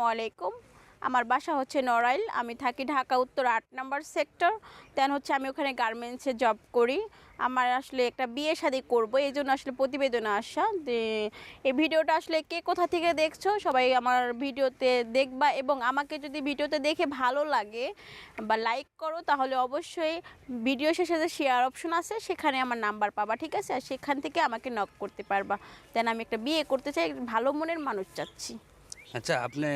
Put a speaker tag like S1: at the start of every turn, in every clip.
S1: আসসালামু আলাইকুম। আমার বাসা হচ্ছে নড়াইল, আমি থাকি ঢাকা উত্তর আট নাম্বার সেক্টর। তেন হচ্ছে আমি ওখানে গার্মেন্টসে জব করি। আমার আসলে একটা বিয়ে শাদি করব, এই জন্য আসলে প্রতিবেদনে আসা। যে এই ভিডিওটা আসলে কে কোথা থেকে দেখছ সবাই আমার ভিডিওতে দেখবা এবং আমাকে যদি ভিডিওতে দেখে ভালো লাগে বা লাইক করো তাহলে অবশ্যই ভিডিও শেষে যে শেয়ার অপশন আছে সেখানে আমার নাম্বার পাবা, ঠিক আছে? আর সেখান থেকে আমাকে নক করতে পারবা। দেন আমি একটা বিয়ে করতে চাই, ভালো মনের মানুষ চাচ্ছি।
S2: আচ্ছা আপনি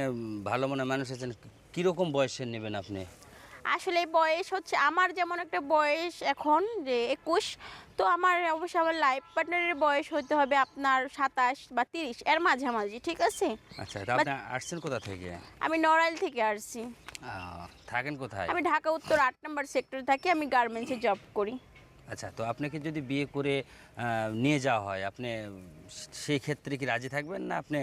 S2: ভালো মনে মানুষ আছেন কীরকম বয়সের নেবেন আপনি?
S1: আসলে বয়স হচ্ছে আমার যেমন একটা বয়স এখন যে একুশ তো আমার অবশ্যই আমার লাইফ পার্টনারের বয়স হতে হবে আপনার সাতাশ বা তিরিশ এর মাঝামাঝি ঠিক আছে?
S2: আচ্ছা তা আপনি আসছেন কোথা থেকে?
S1: আমি নড়াইল থেকে আসছি।
S2: থাকেন কোথায়?
S1: আমি ঢাকা উত্তর আট নম্বর সেক্টরে থাকি আমি গার্মেন্টসে জব করি।
S2: আচ্ছা তো আপনাকে যদি বিয়ে করে নিয়ে যাওয়া হয় আপনি সেই ক্ষেত্রে কি রাজি থাকবেন না আপনি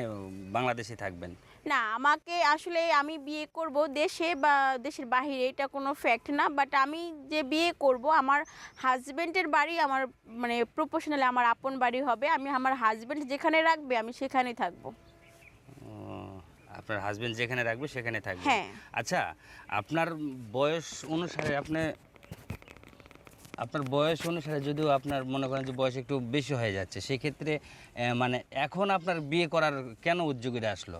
S2: বাংলাদেশে থাকবেন?
S1: না আমাকে আসলে আমি বিয়ে করব দেশে বা দেশের বাহিরে এটা কোনো ফ্যাক্ট না বাট আমি যে বিয়ে করব আমার হাজব্যান্ডের বাড়ি আমার মানে প্রফেশনালি আমার আপন বাড়ি হবে আমি আমার হাজব্যান্ড যেখানে রাখবে আমি সেখানেই থাকব।
S2: আপনার হাজবেন্ড যেখানে রাখবে সেখানে থাকবে
S1: হ্যাঁ।
S2: আচ্ছা আপনার বয়স অনুসারে আপনি আপনার বয়স অনুসারে যদিও আপনার মনে করেন যে বয়স একটু বেশি হয়ে যাচ্ছে, সেক্ষেত্রে মানে এখন আপনার বিয়ে করার কেন উদ্যোগীরা আসলো?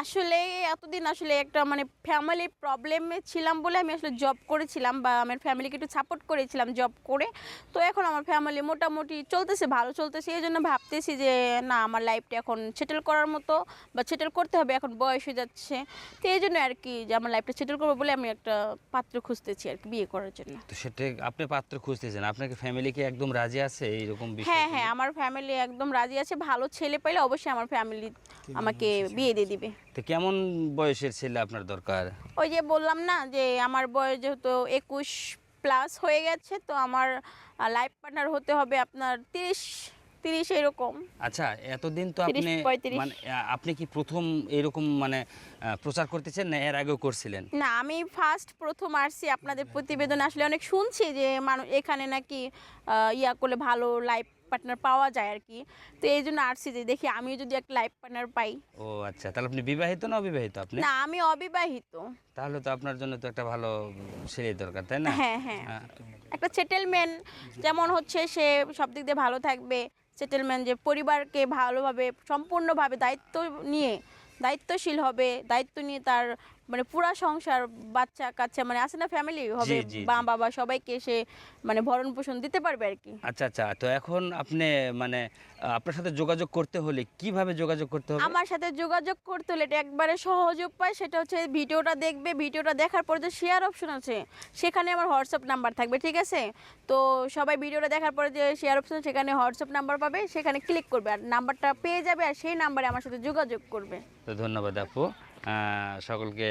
S1: আসলে এতদিন আসলে একটা মানে ফ্যামিলি প্রবলেমে ছিলাম বলে আমি আসলে জব করেছিলাম বা আমার ফ্যামিলিকে একটু সাপোর্ট করেছিলাম জব করে। তো এখন আমার ফ্যামিলি মোটামুটি চলতেছে ভালো চলতেছে। এই জন্য ভাবতেছি যে না আমার লাইফটা এখন সেটেল করার মতো বা সেটেল করতে হবে এখন বয়স হয়ে যাচ্ছে। তো এই জন্য আর কি যে আমার লাইফটা সেটেল করব বলে আমি একটা পাত্র খুঁজতেছি আর কি বিয়ে করার জন্য।
S2: তো সেটা আপনি পাত্র খুঁজতেছেন? আপনাকে ফ্যামিলি কি একদম রাজি আছে এইরকম
S1: হ্যাঁ হ্যাঁ আমার ফ্যামিলি একদম রাজি আছে। ভালো ছেলে পেলে অবশ্যই আমার ফ্যামিলি আমাকে বিয়ে দিয়ে দিবে।
S2: তো কেমন বয়সের ছেলে আপনার দরকার?
S1: ওই যে বললাম না যে আমার বয়স যেহেতু একুশ প্লাস হয়ে গেছে তো আমার লাইফ পার্টনার হতে হবে আপনার তিরিশ তিরিশ এরকম।
S2: আচ্ছা এতদিন তো আপনি
S1: 35
S2: মানে আপনি কি প্রথম এরকম মানে প্রচার করতেছেন না এর আগেও করছিলেন?
S1: না আমি ফার্স্ট প্রথম আসছি। আপনাদের প্রতিবেদন আসলে অনেক শুনছি যে মানুষ এখানে নাকি ইয়া করলে ভালো লাইফ পার্টনার পাওয়া যায় আর কি তো এই জন্য আসছি যে দেখি আমিও যদি একটা লাইফ পার্টনার পাই।
S2: ও আচ্ছা তাহলে আপনি বিবাহিত না অবিবাহিত আপনি?
S1: না আমি অবিবাহিত।
S2: তাহলে তো আপনার জন্য তো একটা ভালো ছেলে দরকার তাই না?
S1: হ্যাঁ হ্যাঁ। একটা সেটেলমেন্ট যেমন হচ্ছে সে সব দিক দিয়ে ভালো থাকবে সেটেলমেন্ট যে পরিবারকে ভালোভাবে সম্পূর্ণভাবে দায়িত্ব নিয়ে দায়িত্বশীল হবে দায়িত্ব নিয়ে তার মানে পুরা সংসার বাচ্চা কাচ্চা মানে আছে না ফ্যামিলি হবে
S2: জি, জি,
S1: মা বাবা সবাইকে সে মানে ভরণ পোষণ দিতে পারবে আর কি?
S2: আচ্ছা আচ্ছা। তো এখন আপনি মানে আহ, আপনার সাথে যোগাযোগ করতে হলে কীভাবে যোগাযোগ করতে হবে?
S1: আমার সাথে যোগাযোগ করতে হলে এটা একবারে সহজ উপায় সেটা হচ্ছে ভিডিওটা দেখবে। ভিডিওটা দেখার পরে যে শেয়ার অপশন আছে সেখানে আমার হোয়াটসঅ্যাপ নাম্বার থাকবে ঠিক আছে? তো সবাই ভিডিওটা দেখার পরে যে শেয়ার অপশন সেখানে হোয়াটসঅ্যাপ নাম্বার পাবে সেখানে ক্লিক করবে। আর নাম্বারটা পেয়ে যাবে আর সেই নাম্বারে আমার সাথে যোগাযোগ করবে।
S2: তো ধন্যবাদ আপু। সকলকে